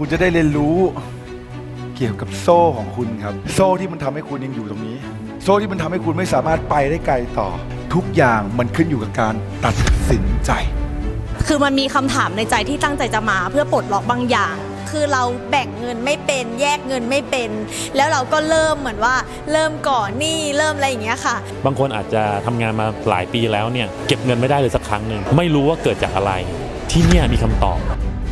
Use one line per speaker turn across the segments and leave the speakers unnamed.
คุณจะได้เรียนรู้เกี่ยวกับโซ่ของคุณครับ โซ่ที่มันทำให้คุณยังอยู่ตรงนี้ โซ่ที่มันทำให้คุณไม่สามารถไปได้ไกลต่อ ทุกอย่างมันขึ้นอยู่กับการตัดสินใจ
คือมันมีคำถามในใจที่ตั้งใจจะมาเพื่อปลดล็อกบางอย่าง คือเราแบ่งเงินไม่เป็น แยกเงินไม่เป็น แล้วเราก็เริ่มเหมือนว่า เริ่มก่อนหนี้เริ่มอะไรอย่างเงี้ยค่ะ
บางคนอาจจะทำงานมาหลายปีแล้วเนี่ยเก็บเงินไม่ได้เลยสักครั้งหนึ่งไม่รู้ว่าเกิดจากอะไร ที่เนี่ยมีคำตอบ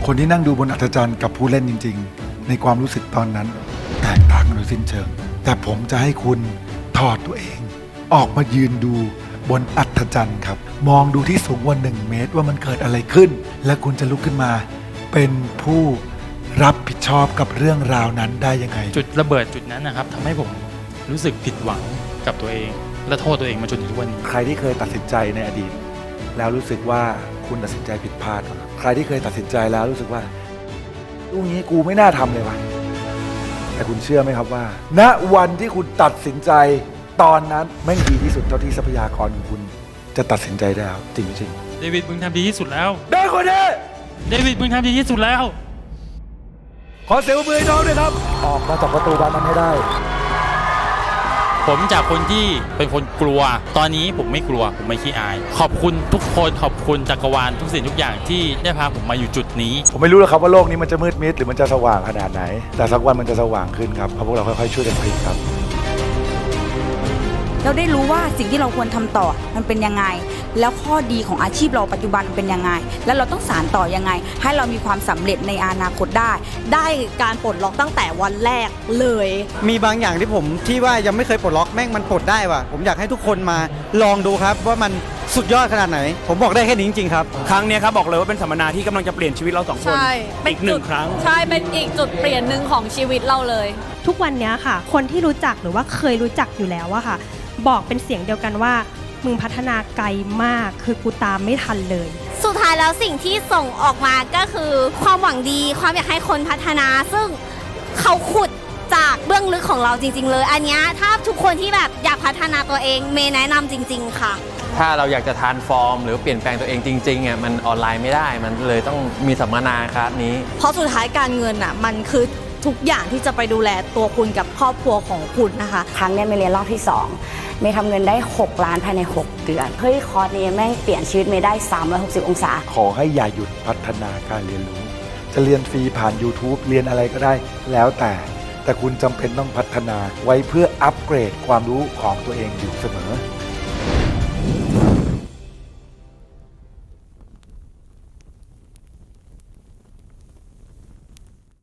คนที่นั่งดูบนอัศจรรย์กับผู้เล่นจริง ๆ ในความรู้สึกตอนนั้น แตกต่างกันโดยสิ้นเชิง แต่ผมจะให้คุณถอดตัวเอง ออกมายืนดูบนอัศจรรย์ครับ มองดูที่สูงกว่าหนึ่งเมตรว่ามันเกิดอะไรขึ้น และคุณจะลุกขึ้นมา เป็นผู้รับผิดชอบกับเรื่องราวนั้นได้ยังไง
จุดระเบิดจุดนั้นนะครับทำให้ผมรู้สึกผิดหวังกับตัวเอง และโทษตัวเองมาจนถึงทุกวันนี้
ใครที่เคยตัดสินใจในอดีต แล้วรู้สึกว่า คุณตัดสินใจผิดพลาดบ้างครับใครที่เคยตัดสินใจแล้วรู้สึกว่าลูกนี้กูไม่น่าทำเลยวะแต่คุณเชื่อไหมครับว่า ณวันที่คุณตัดสินใจตอนนั้นแม่งดีที่สุดเท่าที่ทรัพยากรของคุณ จะตัดสินใจได้แล้วจริงไม่จริง
เดวิดมึงทำดีที่สุดแล้ว
ได้คนนี้
เดวิดมึงทำดีที่สุดแล้ว
ขอเสียงปรบมือให้น้องด้วยครับ ออกมาจากประตูบานนั้นให้ได้
ผมจากคนที่เป็นคนกลัว ตอนนี้ผมไม่กลัว ผมไม่ขี้อาย ขอบคุณทุกคนขอบคุณจักรวาลทุกสิ่งทุกอย่างที่ได้พาผมมาอยู่จุดนี้
ผมไม่รู้หรอกครับว่าโลกนี้มันจะมืดมิดหรือมันจะสว่างขนาดไหน แต่สักวันมันจะสว่างขึ้นครับเพราะพวกเราค่อยๆช่วยกันพลิกครับ
เราได้รู้ว่าสิ่งที่เราควรทำต่อมันเป็นยังไง แล้วข้อดีของอาชีพเราปัจจุบันมันเป็นยังไง แล้วเราต้องสานต่อยังไง ให้เรามีความสำเร็จในอนาคตได้
ได้การปลดล็อกตั้งแต่วันแรกเลย
มีบางอย่างที่ผมที่ว่ายังไม่เคยปลดล็อกแม่งมันปลดได้ว่ะผมอยากให้ทุกคนมาลองดูครับว่ามันสุดยอดขนาดไหน ผมบอกได้แค่นี้จริงๆครับ
ครั้งเนี้ยครับบอกเลยว่าเป็นสัมมนาที่กำลังจะเปลี่ยนชีวิตเราสองคน
ใช่เป็
อีกหนึ่ง
จุด
ครั้ง
ใช่ เป็นอีกจุดเปลี่ยนหนึ่งของชีวิตเราเลย
ทุกวันเนี้ยค่ะ คนที่รู้จักหรือว่าเคยรู้จักอยู่แล้วอะค่ะ บอกเป็นเสียงเดียวกันว่า มึงพัฒนาไกลมากคือกูตามไม่ทันเลย
สุดท้ายแล้วสิ่งที่ส่งออกมาก็คือ ความหวังดีความอยากให้คนพัฒนา ซึ่งเขาขุดจากเบื้องลึกของเราจริง ๆ เลย อันเนี้ยถ้าทุกคนที่แบบอยากพัฒนาตัวเองเมย์แนะนำจริง ๆ ค่ะ
ถ้าเราอยากจะทานฟอร์ม หรือเปลี่ยนแปลงตัวเองจริงๆอะมันออนไลน์ไม่ได้มันเลยต้องมีสัมมนาคลาสนี้
เพราะสุดท้ายการเงินอะมันคือ ทุกอย่างที่จะไปดูแลตัวคุณกับครอบครัวของคุณนะคะ
ครั้งเนี้ยเมย์เรียนรอบที่ 2 เมย์ทำเงินได้ 6 ล้านภายใน 6 เดือน เฮ้ย คอร์สนี้แม่งเปลี่ยนชีวิตเมย์ได้ 360 องศา
ขอให้อย่าหยุดพัฒนาการเรียนรู้ จะเรียนฟรีผ่าน YouTube เรียนอะไรก็ได้แล้วแต่ แต่คุณจำเป็นต้องพัฒนาไว้เพื่ออัปเกรดความรู้ของตัวเองอยู่เสมอ